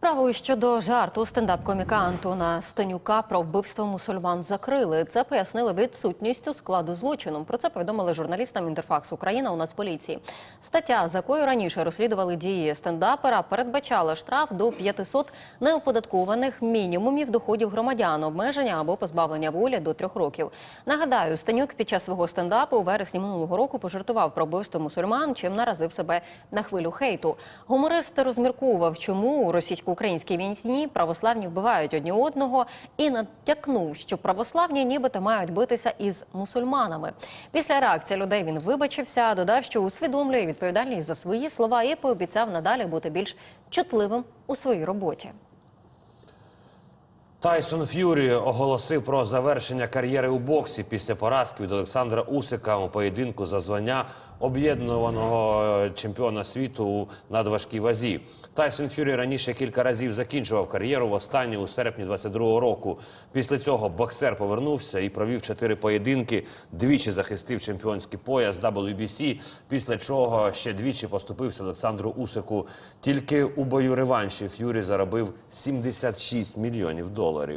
Справою щодо жарту стендап-коміка Антона Стенюка про вбивство мусульман закрили. Це пояснили відсутністю складу злочину. Про це повідомили журналістам Інтерфакс Україна у Нацполіції. Стаття, за якою раніше розслідували дії стендапера, передбачала штраф до 500 неоподаткованих мінімумів доходів громадян, обмеження або позбавлення волі до трьох років. Нагадаю, Стенюк під час свого стендапу у вересні минулого року пожартував про вбивство мусульман, чим наразив себе на хвилю хейту. Гуморист розмірковував, чому у російсько-українській війні православні вбивають одні одного, і натякнув, що православні нібито мають битися із мусульманами. Після реакції людей він вибачився, додав, що усвідомлює відповідальність за свої слова і пообіцяв надалі бути більш чутливим у своїй роботі. Тайсон Ф'юрі оголосив про завершення кар'єри у боксі після поразки від Олександра Усика у поєдинку за звання об'єднаного е, чемпіона світу у надважкій вазі. Тайсон Ф'юрі раніше кілька разів закінчував кар'єру востаннє у серпні 22-го року. Після цього боксер повернувся і провів чотири поєдинки. Двічі захистив чемпіонський пояс WBC, після чого ще двічі поступився Олександру Усику. Тільки у бою реванші Ф'юрі заробив 76 мільйонів доларів.